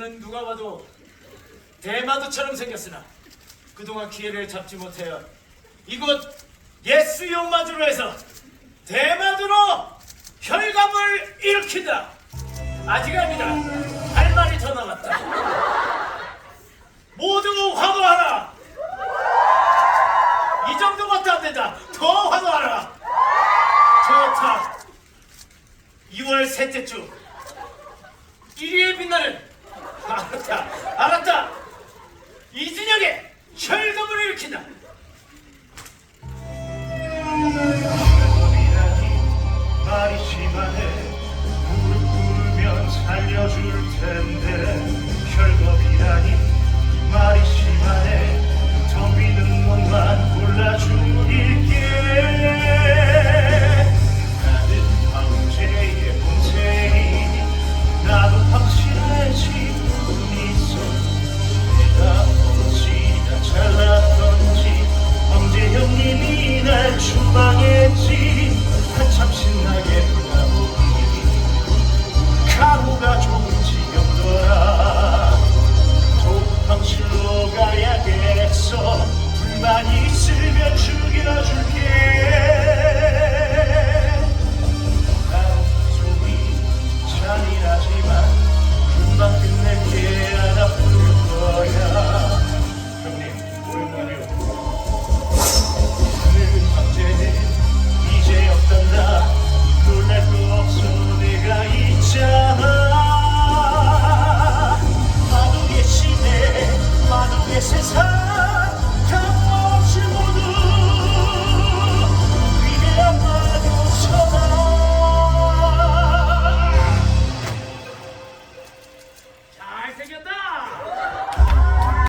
그는 누가 봐도 대마도처럼 생겼으나 그동안 기회를 잡지 못하여 이곳 예수 용마주로 해서 대마도로 혈감을 일으킨다. 아직 아니다. 할 말이 더 남았다. 모두 환호하라. 이 정도밖에 안 된다. 더 환호하라. 좋다. 2월 셋째 주 1위에 빛나는 알았다 알았다. 이진혁의 혈금을 일으킨다